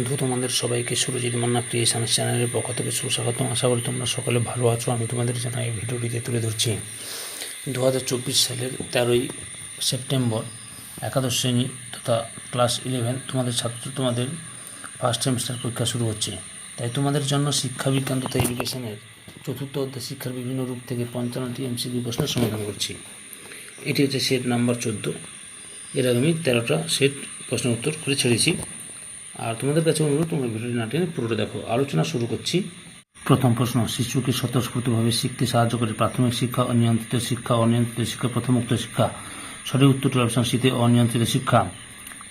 বন্ধু, তোমাদের সবাইকে সুরজিৎ মান্না ক্রিয়েশন চ্যানেলের পক্ষ থেকে সুস্বাগতম। আশা করি তোমরা সকলে ভালো আছো, আমি তোমাদের জন্য এই ভিডিওটিতে তুলে ধরছি। দু হাজার চব্বিশ সালের তেরোই সেপ্টেম্বর, একাদশ শ্রেণি তথা ক্লাস ইলেভেন তোমাদের ছাত্র, তোমাদের ফার্স্ট সেমিস্টার পরীক্ষা শুরু হচ্ছে। তাই তোমাদের জন্য শিক্ষা বিজ্ঞান তথা এডুকেশনের চতুর্থ অধ্যায় শিক্ষার বিভিন্ন রূপ থেকে পঞ্চান্নটি এমসিকিউ প্রশ্নের সমাধান করছি। এটি হচ্ছে সেট নাম্বার চোদ্দ। এর আগে আমি তেরোটা সেট প্রশ্ন উত্তর করে ছেড়েছি। আর তোমাদের কাছে অনুরোধ, তোমরা ভিডিওটি না টেনে পুরোটা দেখো। আলোচনা শুরু করছি। প্রথম প্রশ্ন, শিশুকে স্বতঃস্ফূর্তভাবে শিখতে সাহায্য করে প্রাথমিক শিক্ষা, অনিয়ন্ত্রিত শিক্ষা অনিয়ন্ত্রিত শিক্ষা প্রথমোক্ত শিক্ষা। সঠিক উত্তরটি অপশন শীতে অনিয়ন্ত্রিত শিক্ষা।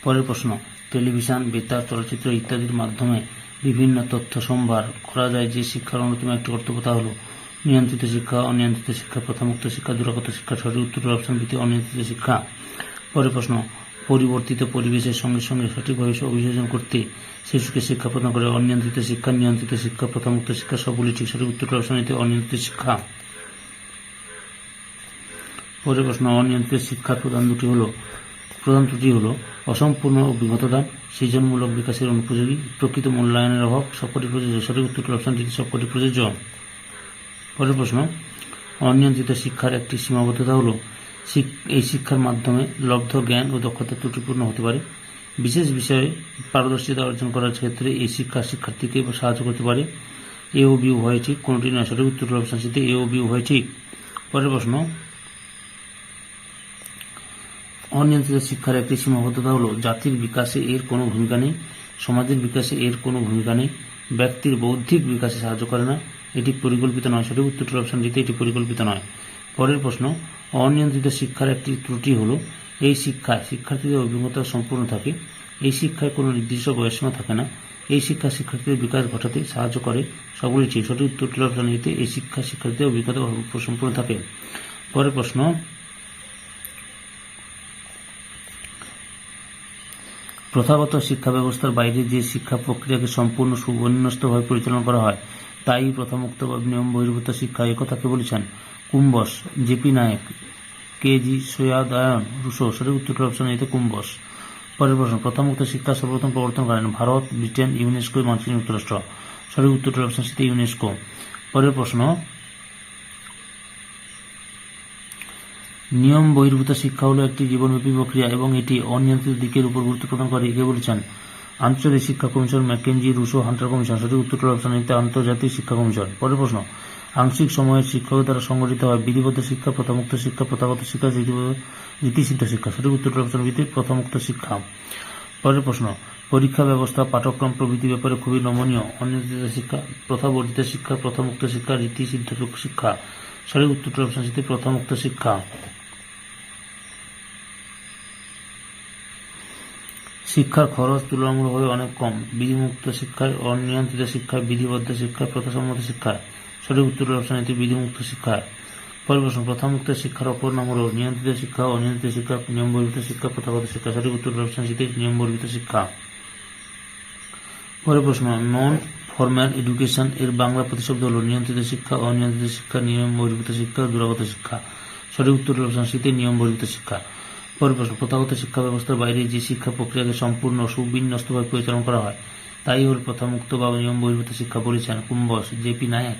পরের প্রশ্ন, টেলিভিশন বেতার চলচ্চিত্র ইত্যাদির মাধ্যমে বিভিন্ন তথ্য সম্ভার করা যায় যে শিক্ষার অন্যতম একটি কর্তব্যতা হল নিয়ন্ত্রিত শিক্ষা, অনিয়ন্ত্রিত শিক্ষা প্রথমোক্ত শিক্ষা, দূরাগত শিক্ষা, সঠিক উত্তরটি অপশন বিতে অনিয়ন্ত্রিত শিক্ষা। পরের প্রশ্ন পরিবর্তিত পরিবেশের সঙ্গে সঙ্গে সঠিকভাবে অভিযোজন করতে শিশুকে শিক্ষা প্রদান করে। অনিয়ন্ত্রিত শিক্ষা, নিয়ন্ত্রিত শিক্ষা, প্রথমোক্ত শিক্ষা সবগুলি ঠিক, সঠিক উত্তর অপশন এতে অনিয়ন্ত্রিত শিক্ষা। পরের প্রশ্ন, অনিয়ন্ত্রিত শিক্ষার প্রধান দুটি হলো, প্রধান ত্রুটি হলো, অসম্পূর্ণ অভিজ্ঞতা, সৃজনমূলক বিকাশের অনুপযোগী, প্রকৃত মূল্যায়নের অভাব, সবকটি প্রযোজ্য, সঠিক উত্তর অপশন ডিতে সবকটি প্রযোজ্য। পরের প্রশ্ন, অনিয়ন্ত্রিত শিক্ষার একটি সীমাবদ্ধতা হলো এই শিক্ষার মাধ্যমে লব্ধ জ্ঞান ও দক্ষতা ত্রুটিপূর্ণ হতে পারে। বিশেষ বিষয়ে পারদর্শিতা অর্জন করার ক্ষেত্রে এই শিক্ষা শিক্ষার্থীকে সাহায্য করতে পারে। এ ও বি উভয় ঠিক, কোনটি নয় সঠিক উত্তর অপশন সিতে এ ও বি উভয় ঠিক। পরের প্রশ্ন। অনিয়ন্ত্রিত শিক্ষার একটি সীমাবদ্ধতা হলো, জাতির বিকাশে এর কোনো ভূমিকা নেই, সমাজের বিকাশে এর কোনো ভূমিকা নেই, ব্যক্তির বৌদ্ধিক বিকাশে সাহায্য করে না। এটি পরিকল্পিত নয় সঠিক উত্তরটি অপশন দিতে এটি পরিকল্পিত নয়। পরের প্রশ্ন, অনিয়ন্ত্রিত শিক্ষার একটি ত্রুটি হলো, এই শিক্ষায় শিক্ষার্থীদের অভিজ্ঞতা সম্পূর্ণ থাকে, এই শিক্ষায় কোনো নির্দিষ্ট বয়সীমা থাকে না, এই শিক্ষা শিক্ষার্থীদের বিকাশ ঘটাতে সাহায্য করে, সবগুলি ঠিক সঠিক উত্তরটি দিতে এই শিক্ষা শিক্ষার্থীদের অভিজ্ঞতা সম্পূর্ণ থাকে। পরের প্রশ্ন, প্রথাগত শিক্ষা ব্যবস্থার বাইরে যে শিক্ষা প্রক্রিয়াকে সম্পূর্ণ সুবিন্যস্তভাবে পরিচালনা করা হয়, তাই প্রথামুক্ত বা নিয়ম বহির্ভূত শিক্ষা একথা কে বলেছেন কুম্বস জেপি নায়ক, কে জি সৈয়াদয়ন রুশো, সঠিক উত্তর অপশন এতে কুম্বস। পরের প্রশ্ন প্রথামুক্ত শিক্ষা সর্বপ্রথম প্রবর্তন করেন ভারত, ব্রিটেন, ইউনেস্কো, মার্কিন যুক্তরাষ্ট্র। সঠিক উত্তর অপশন সেটি ইউনেস্কো। পরের প্রশ্ন, নিয়ম বহির্ভূত শিক্ষা হলো একটি জীবনব্যাপী প্রক্রিয়া এবং এটি অনিয়ন্ত্রিত দিকের উপর গুরুত্ব প্রদান করে কে বলেছেন আন্তর্জাতিক শিক্ষা commission McKenzie Rousseau, Hunter commission. সঠিক উত্তর অপশন এতে আন্তর্জাতিক শিক্ষা কমিশন। পরের প্রশ্ন আংশিক সময়ের শিক্ষকের দ্বারা সংগঠিত হয়। বিধিবদ্ধ শিক্ষা, প্রথামুক্ত শিক্ষা, প্রথাগত শিক্ষা রীতি- রীতিসিদ্ধ শিক্ষা। সঠিক উত্তর অপশন বিতে প্রথামুক্ত শিক্ষা। পরের প্রশ্ন, পরীক্ষা ব্যবস্থা, পাঠ্যক্রম প্রভৃতি ব্যাপারে খুবই নমনীয়। অনিয়ন্ত্রিত শিক্ষা, প্রথাবর্ধিত শিক্ষা, প্রথামুক্ত শিক্ষা রীতিসিদ্ধ শিক্ষা। সঠিক উত্তর অপশন সিতে প্রথামুক্ত শিক্ষা। শিক্ষার খরচ তুলনামূলকভাবে অনেক কম। বিধিমুক্ত শিক্ষায়, অনিয়ন্ত্রিত শিক্ষায়, বিধিবদ্ধ শিক্ষায়, প্রথাসম্মত শিক্ষায়। সঠিক উত্তর অপশন এটি বিধিমুক্ত শিক্ষায় পরের প্রশ্ন শিক্ষার অপর নাম হল নিয়ন্ত্রিত শিক্ষা, অনিয়ন্ত্রিত শিক্ষা নিয়ম শিক্ষা, প্রথাগত শিক্ষা, সঠিক উত্তর অপশন সিতে নিয়ম শিক্ষা। পরের প্রশ্ন, নন ফর্মাল এডুকেশন এর বাংলা প্রতিশব্দ হল নিয়ন্ত্রিত শিক্ষা, অনিয়ন্ত্রিত শিক্ষা নিয়ম বহির্ভূত শিক্ষা, দূরাগত শিক্ষা। সঠিক উত্তর অপশন সিতে নিয়ম বহির্ভূত শিক্ষা। পরের প্রশ্ন, প্রথাগত শিক্ষা ব্যবস্থার বাইরে যে শিক্ষা প্রক্রিয়াকে সম্পূর্ণ সুবিন্যস্তভাবে পরিচালনা করা হয়, তাই হল প্রথম প্রথামুক্ত বা নিয়ম বহির্ভূত শিক্ষা বলেছেন কুম্বস জেপি নায়ক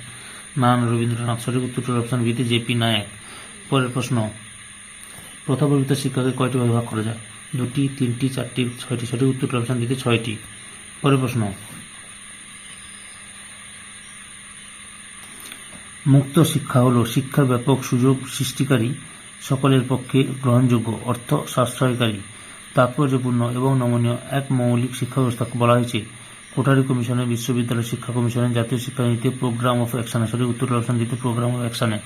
নান রবীন্দ্রনাথ সঠিক উত্তর অপশন বিতে জেপি নায়ক। পরের প্রশ্ন প্রথা বহির্ভূত শিক্ষাকে কয়টি ভাগে ভাগ করা যায়? দুটি, তিনটি, চারটি, ছয়টি, সঠিক উত্তর অপশন দিতে ছয়টি। পরের প্রশ্ন, মুক্ত শিক্ষা হলো শিক্ষার ব্যাপক সুযোগ সৃষ্টিকারী, সকলের পক্ষে গ্রহণযোগ্য, অর্থ সাশ্রয়কারী, তাৎপর্যপূর্ণ এবং নমনীয় এক মৌলিক শিক্ষা ব্যবস্থা বলা হয়েছে। কোটারি কমিশনের বিশ্ববিদ্যালয় শিক্ষা কমিশনের জাতীয় শিক্ষানীতি প্রোগ্রাম অফ অ্যাকশনে সরি উত্তর অপশন দিতে প্রোগ্রাম অফ অ্যাকশনে।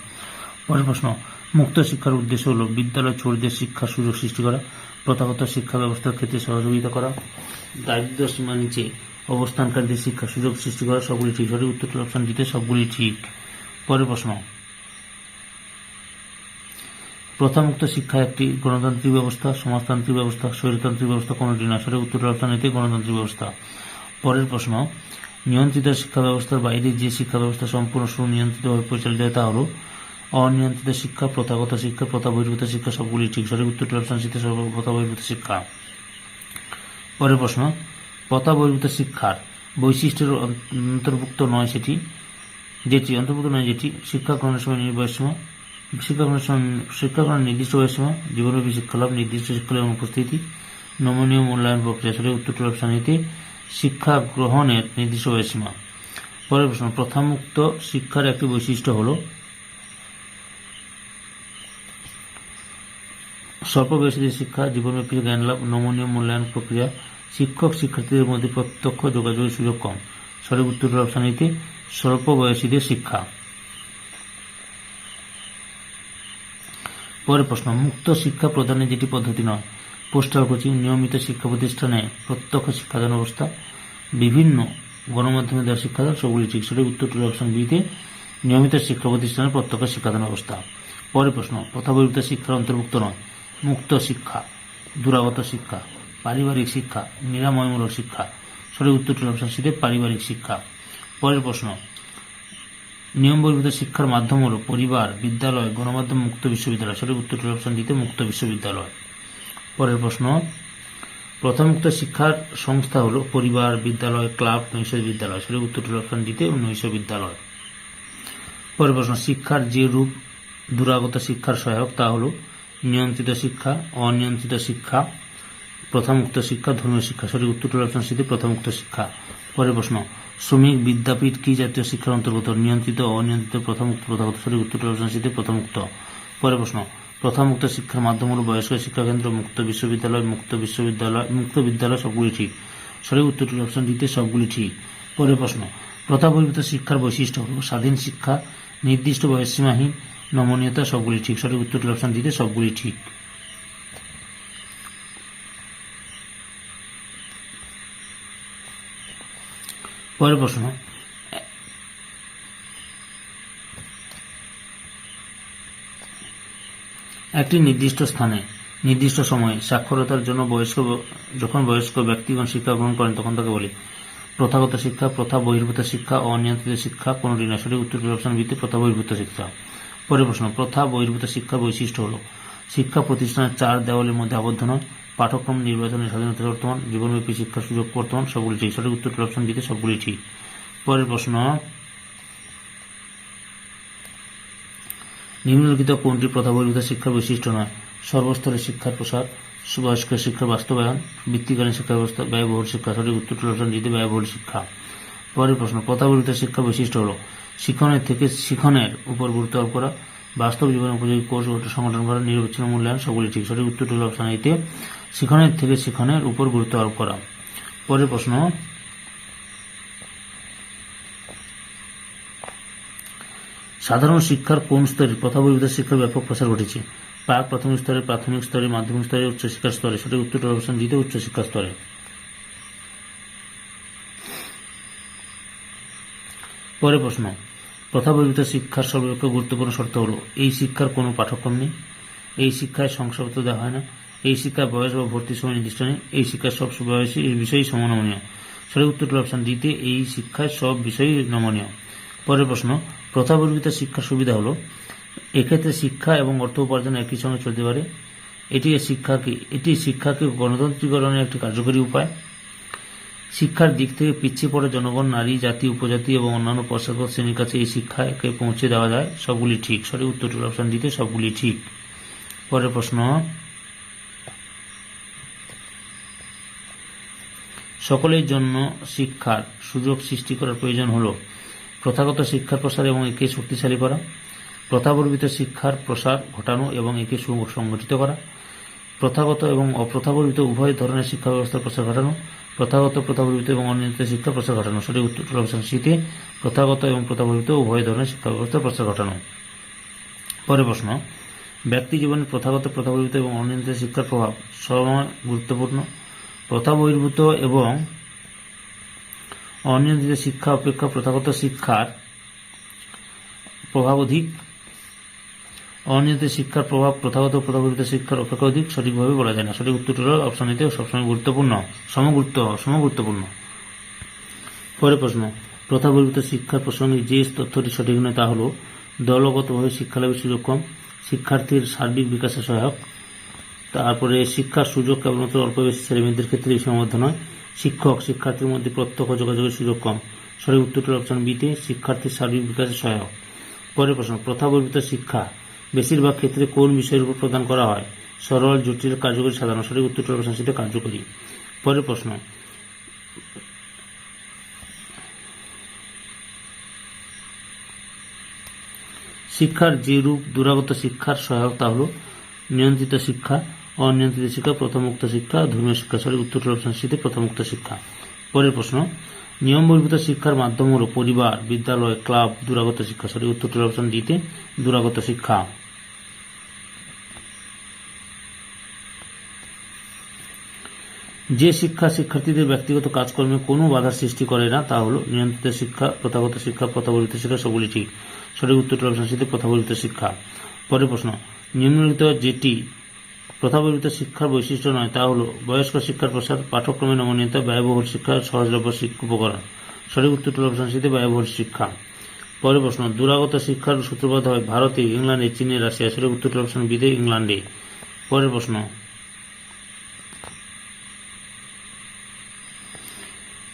পরের প্রশ্ন, মুক্ত শিক্ষার উদ্দেশ্য হল বিদ্যালয় ছোটদের শিক্ষার সুযোগ সৃষ্টি করা, প্রথাগত শিক্ষা ব্যবস্থার ক্ষেত্রে সহযোগিতা করা দারিদ্র সীমা নিচে অবস্থানকারীদের শিক্ষার সুযোগ সৃষ্টি করা, সবগুলি ঠিক। সরি উত্তর অপশন দিতে সবগুলি ঠিক। পরের প্রশ্ন, প্রথামুক্ত শিক্ষা একটি গণতান্ত্রিক ব্যবস্থা, সমাজতান্ত্রিক ব্যবস্থা স্বৈরতান্ত্রিক ব্যবস্থা কোনটি না সরে উত্তর অপশন এতে গণতান্ত্রিক ব্যবস্থা। পরের প্রশ্ন, নিয়ন্ত্রিত শিক্ষা ব্যবস্থার বাইরে যে শিক্ষা ব্যবস্থা সম্পূর্ণ সুনিয়ন্ত্রিতভাবে পরিচালিত হয় তা হল, অনিয়ন্ত্রিত শিক্ষা, প্রথাগত শিক্ষা প্রথা বহির্ভূত শিক্ষা সবগুলি ঠিক। সঠিক উত্তরটি অপশন শীতে প্রথা বহির্ভূত শিক্ষা। পরের প্রশ্ন প্রথা বহির্ভূত শিক্ষার বৈশিষ্ট্যের অন্তর্ভুক্ত নয় সেটি, যেটি, অন্তর্ভুক্ত নয় যেটি শিক্ষা গ্রহণের সময় নির্বাহের সময় শিক্ষা গ্রহণের সময় শিক্ষা গ্রহণের নির্দিষ্ট বয়সের সময় জীবনব্যাপী শিক্ষালাভ, নির্দিষ্ট শিক্ষালাভ উপস্থিতি, নমনীয় মূল্যায়ন প্রক্রিয়া। আসলে উত্তর অপশানিতে শিক্ষা গ্রহণের নির্দিষ্ট বয়সীমা পরের প্রশ্ন, প্রথামুক্ত শিক্ষার একটি বৈশিষ্ট্য হল স্বল্প বয়সীদের শিক্ষা জীবনব্যাপী জ্ঞান লাভ নমনীয় মূল্যায়ন প্রক্রিয়া, শিক্ষক শিক্ষার্থীদের মধ্যে প্রত্যক্ষ যোগাযোগের সুযোগ কম। সঠিক উত্তর অপশানিতে স্বল্প বয়সীদের শিক্ষা। পরের প্রশ্ন, মুক্ত শিক্ষা প্রদানের যেটি পদ্ধতি নয় পোস্টাল কোচিং নিয়মিত শিক্ষা প্রতিষ্ঠানে প্রত্যক্ষ শিক্ষাদান ব্যবস্থা, বিভিন্ন গণমাধ্যমে দেওয়া শিক্ষাদান, সবগুলি ঠিক সঠিক উত্তরটি অপশন বিতে নিয়মিত শিক্ষা প্রতিষ্ঠানে প্রত্যক্ষ শিক্ষাদান ব্যবস্থা। পরের প্রশ্ন প্রথা বহির্ভূত শিক্ষার অন্তর্ভুক্ত নয়, মুক্ত শিক্ষা, দূরাগত শিক্ষা, পারিবারিক শিক্ষা, নিরাময়মূলক শিক্ষা, সঠিক উত্তরটি অপশন সিতে পারিবারিক শিক্ষা। পরের প্রশ্ন নিয়ম বহির্ভূত শিক্ষার মাধ্যম হল পরিবার, বিদ্যালয়, গণমাধ্যম, মুক্ত বিশ্ববিদ্যালয়, সঠিক উত্তরটি অপশন দিতে মুক্ত বিশ্ববিদ্যালয়। পরের প্রশ্ন, প্রথমোক্ত শিক্ষার সংস্থা হলো পরিবার, বিদ্যালয়, ক্লাব, নৈশ বিদ্যালয়। সঠিক উত্তরটি অপশন দিতে নৈশ বিদ্যালয়। পরের প্রশ্ন, শিক্ষার যে রূপ দূরাগত শিক্ষার সহায়ক তা হলো নিয়ন্ত্রিত শিক্ষা, অনিয়ন্ত্রিত শিক্ষা, প্রথমোক্ত শিক্ষা, ধর্মীয় শিক্ষা। সঠিক উত্তরটি অপশন সিতে প্রথমোক্ত শিক্ষা। পরের প্রশ্ন, শ্রমিক, বিদ্যাপীঠ কি জাতীয় শিক্ষার অন্তর্গত? নিয়ন্ত্রিত, অনিয়ন্ত্রিত প্রথম প্রথাগত। সঠিক উত্তরটি অপশন সিতে প্রথমোক্ত। পরের প্রশ্ন প্রথামুক্ত শিক্ষার মাধ্যম হল বয়স্ক শিক্ষাকেন্দ্র, মুক্ত বিশ্ববিদ্যালয় মুক্ত বিশ্ববিদ্যালয়, মুক্ত বিদ্যালয় সবগুলি ঠিক। সঠিক উত্তরটি অপশন দিতে সবগুলি ঠিক। পরের প্রশ্ন প্রথা বহির্ভূত শিক্ষার বৈশিষ্ট্য হল স্বাধীন শিক্ষা, নির্দিষ্ট বয়সসীমাহীন নমনীয়তা সবগুলি ঠিক। সঠিক উত্তরটি অপশন দিতে সবগুলি ঠিক। পরের প্রশ্ন একটি নির্দিষ্ট স্থানে, নির্দিষ্ট সময়ে সাক্ষরতার জন্য বয়স্ক যখন বয়স্ক ব্যক্তিগণ শিক্ষা গ্রহণ করেন, তখন তাকে বলি। প্রথাগত শিক্ষা, প্রথা বহির্ভূত শিক্ষা, অনিয়ন্ত্রিত শিক্ষা কোনটি না সঠিক উত্তর অপশন ভিত্তি প্রথা বহির্ভূত শিক্ষা। পরের প্রশ্ন, প্রথা বহির্ভূত শিক্ষার বৈশিষ্ট্য হল? শিক্ষা প্রতিষ্ঠানের চার দেওয়ালের মধ্যে আবদ্ধ নয়। পাঠ্যক্রম, নির্বাচনের স্বাধীনতা বর্তমান, জীবনব্যাপী শিক্ষার সুযোগ বর্তমান, সবগুলি ঠিক। সঠিক উত্তর অপশন দিতে সবগুলি ঠিক। পরের প্রশ্ন নিম্নলিখিত কোনটি প্রথা বহির্ভূত শিক্ষার বৈশিষ্ট্য নয়? সর্বস্তরের শিক্ষার প্রসার বয়স্ক শিক্ষার বাস্তবায়ন, বৃত্তিকালীন শিক্ষা ব্যবস্থা, ব্যয়বহুল শিক্ষা, সঠিক উত্তর দিতে ব্যয়বহুল শিক্ষা। পরের প্রশ্ন প্রথা বহির্ভূত শিক্ষার বৈশিষ্ট্য হল শিক্ষণের থেকে শিক্ষণের উপর গুরুত্ব আরোপ করা, বাস্তব জীবনে উপযোগী কোর্স সংগঠন করা নিরবিচ্ছিন্ন মূল্যায়ন সবগুলি ঠিক, সঠিক উত্তর হল অপশন শিক্ষণের থেকে শিক্ষণের উপর গুরুত্ব আরোপ করা। পরের প্রশ্ন সাধারণ শিক্ষার কোন স্তরে প্রথা বহির্ভূত শিক্ষার ব্যাপক প্রসার ঘটেছে? প্রাক প্রাথমিক স্তরে প্রাথমিক স্তরে, মাধ্যমিক স্তরে উচ্চশিক্ষার স্তরে? সঠিক উত্তর অপশন দিতে উচ্চশিক্ষার স্তরে। পরে প্রশ্ন। প্রথা বহির্ভূত শিক্ষার সর্বাপেক্ষা গুরুত্বপূর্ণ শর্ত হলো, এই শিক্ষার কোনো পাঠ্যক্রম নেই। এই শিক্ষায় শংসাপত্র দেওয়া হয় না। এই শিক্ষার বয়স বা ভর্তির সময় নির্দিষ্ট নেই। এই শিক্ষার সব বয়সী এই বিষয়ই সমনমনীয়। সঠিক উত্তরটি অপশন দিতে এই শিক্ষায় সব বিষয়ই নমনীয়। পরের প্রশ্ন। প্রথা বহির্ভূত শিক্ষার সুবিধা হলো, এক্ষেত্রে শিক্ষা এবং অর্থ উপার্জন একই সঙ্গে চলতে পারে। এটি শিক্ষাকে এটি শিক্ষাকে গণতান্ত্রিকরণের একটি কার্যকরী উপায়। শিক্ষার দিক থেকে পিছিয়ে পড়া জনগণ, নারী, জাতি, উপজাতি এবং অন্যান্য পশ্চাৎপদ শ্রেণির কাছে এই শিক্ষাকে পৌঁছে দেওয়া যায়। সবগুলি ঠিক। সঠিক উত্তরটি অপশন দিতে সবগুলি ঠিক। পরের প্রশ্ন। সকলের জন্য শিক্ষার সুযোগ সৃষ্টি করার প্রয়োজন হলো। প্রথাগত শিক্ষার প্রসার এবং একে শক্তিশালী করা প্রথাবর্বিত শিক্ষার প্রসার ঘটানো এবং একে সংগঠিত করা, প্রথাগত এবং অপ্রথাবর্বিত উভয় ধরনের শিক্ষা ব্যবস্থার প্রসার ঘটানো, প্রথাগত প্রথাবর্বিত এবং অনিয়ন্ত্রিত শিক্ষার প্রসার ঘটানো। সঠিক উত্তর অপশন সিতে, প্রথাগত এবং প্রথাবর্বিত উভয় ধরনের শিক্ষা ব্যবস্থার প্রসার ঘটানো। পরের প্রশ্ন, ব্যক্তি জীবনে প্রথাগত প্রথাবর্বিত এবং অনিয়ন্ত্রিত শিক্ষার প্রভাব সময় গুরুত্বপূর্ণ প্রথা বহির্ভূত এবং অনিয়ন্ত্রিত শিক্ষা, অপেক্ষা প্রথাগত শিক্ষার প্রভাব অধিক। অনিয়ন্ত্রিত শিক্ষার প্রভাব প্রথাগত প্রথাগত শিক্ষার অপেক্ষা অধিক, সঠিকভাবে বলা যায় না। সঠিক উত্তরটি হল অপশন নিতে সবসময় গুরুত্বপূর্ণ, সমগুরুত্ব, সমগুরুত্বপূর্ণ। পরের প্রশ্ন প্রথা বহির্ভূত শিক্ষার প্রসঙ্গে যে তথ্যটি সঠিক নয় তা হল, দলগতভাবে শিক্ষালাভের সুযোগ কম, শিক্ষার্থীর সার্বিক বিকাশে সহায়ক। তারপরে শিক্ষার সুযোগ কেবলমাত্র অল্প বেশি ছেলেমেয়েদের ক্ষেত্রে সীমাবদ্ধ নয় শিক্ষক, শিক্ষার্থীর মধ্যে প্রত্যক্ষ যোগাযোগের সুযোগ কম। সঠিক উত্তরটি অপশন বিতে শিক্ষার্থীর সার্বিক বিকাশে সহায়ক। পরের প্রশ্ন প্রথা বর্বিত শিক্ষা, বেশিরভাগ ক্ষেত্রে কোন বিষয়ের উপর প্রদান করা হয়? সরল, জটিল, কার্যকরী, সাধারণ। সঠিক উত্তরটি অপশন সিতে কার্যকরী। পরের প্রশ্ন, শিক্ষার যে রূপ দূরাগত শিক্ষার সহায়ক তা হল নিয়ন্ত্রিত শিক্ষা অনিয়ন্ত্রিত শিক্ষা, প্রথমোক্ত শিক্ষা, ধর্মীয় শিক্ষা সঠিক উত্তরটি অপশন সিতে প্রথমোক্ত শিক্ষা। পরের প্রশ্ন, নিয়ম বহির্ভূত শিক্ষার মাধ্যম হল পরিবার, বিদ্যালয়, ক্লাব, দূরাগত শিক্ষা সঠিক উত্তরটি অপশন ডিতে দূরাগত শিক্ষা। যে শিক্ষা শিক্ষার্থীদের ব্যক্তিগত কাজকর্মে কোনো বাধার সৃষ্টি করে না, তা হলো নিয়ন্ত্রিত শিক্ষা, প্রথাগত শিক্ষা, প্রথাবলিত শিক্ষা, সবগুলি ঠিক। সঠিক উত্তরটি অপশন সিতে প্রথাবলিত শিক্ষা। পরের প্রশ্ন, নিম্নলিখিত যেটি প্রথাবলিত শিক্ষার বৈশিষ্ট্য নয়, তা হলো বয়স্ক শিক্ষার প্রসার পাঠ্যক্রমে নমনীয়তা, ব্যয়বহুল শিক্ষা, সহজলভ্য শিক্ষা উপকরণ। সঠিক উত্তরটি অপশন সিতে ব্যয়বহুল শিক্ষা। পরের প্রশ্ন, দূরাগত শিক্ষার সূত্রপাত হয় ভারতে ইংল্যান্ডে চীনে রাশিয়া সঠিক উত্তর অপশন বিদে ইংল্যান্ডে পরের প্রশ্ন,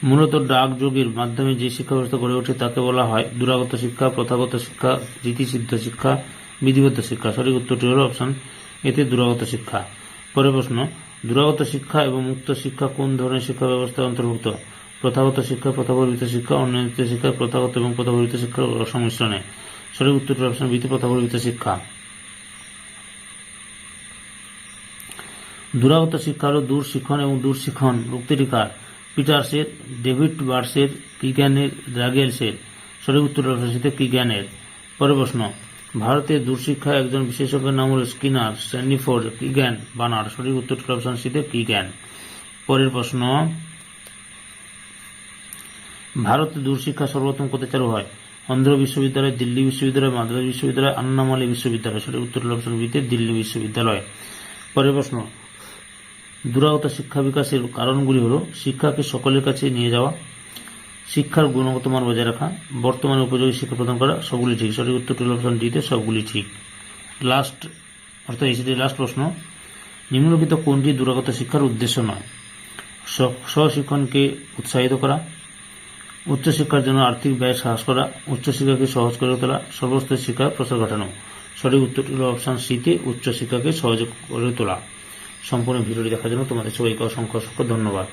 মূলত ডাক যোগের মাধ্যমে যে শিক্ষা ব্যবস্থা গড়ে ওঠে তাকে বলা হয় দূরাগত শিক্ষা, প্রথাগত শিক্ষা, রীতিসিদ্ধ শিক্ষা, বিধিবদ্ধ শিক্ষা। সঠিক উত্তরটি হল অপশন এতে দূরাগত শিক্ষা। পরে প্রশ্ন, দূরাগত শিক্ষা এবং মুক্ত শিক্ষা কোন ধরনের শিক্ষা ব্যবস্থার অন্তর্ভুক্ত? প্রথাগত শিক্ষা প্রথাবর্বিত শিক্ষা অনিয়ন্ত্রিত শিক্ষা, প্রথাগত এবং প্রথাবর্বিত শিক্ষার সংমিশ্রণে। সঠিক উত্তরটি অপশন বিতে প্রথাবর্বিত শিক্ষা। দূরাগত শিক্ষা হল দূর শিক্ষণ এবং দূর শিক্ষণ উক্তিটি কার পিটার্সের ডেভিড বার্সের কিগ্যানের ড্রাগেলসের সঠিক উত্তর অবশ্যই কিগ্যানের। পরের প্রশ্ন ভারতে দূরশিক্ষা একজন বিশেষজ্ঞের নাম হল স্কিনার স্ট্যান্ডিফোর্ড কিগ্যান বানার। সঠিক উত্তর অপশন সিতে কিগ্যান। পরের প্রশ্ন, ভারতে দূরশিক্ষা সর্বপ্রথম কোথায় চালু হয়? অন্ধ্র বিশ্ববিদ্যালয়, দিল্লি বিশ্ববিদ্যালয় মাদ্রাজ বিশ্ববিদ্যালয়, আন্নামালি বিশ্ববিদ্যালয়। সঠিক উত্তর অপশন বিতে দিল্লি বিশ্ববিদ্যালয়। পরের প্রশ্ন দূরাগত শিক্ষা বিকাশের কারণগুলি হল শিক্ষাকে সকলের কাছে নিয়ে যাওয়া শিক্ষার গুণগত মান বজায় রাখা, বর্তমানে উপযোগী শিক্ষা প্রদান করা, সবগুলি ঠিক। সঠিক উত্তর টুয়েলভ অপশন ডিতে সবগুলি ঠিক। লাস্ট অর্থাৎ এসিটি লাস্ট প্রশ্ন, নিম্নলিখিত কোনটি দূরাগত শিক্ষার উদ্দেশ্য নয়? স্বশিক্ষণকে উৎসাহিত করা, উচ্চশিক্ষার জন্য আর্থিক ব্যয় হ্রাস করা, উচ্চশিক্ষাকে সহজ করে তোলা সর্বস্তরের শিক্ষার প্রসার ঘটানো। সঠিক উত্তরটি হল অপশান সিতে উচ্চশিক্ষাকে সহজ করে তোলা। সম্পূর্ণ ভিডিওটি দেখার জন্য তোমাদের সবাইকে অসংখ্য অসংখ্য ধন্যবাদ।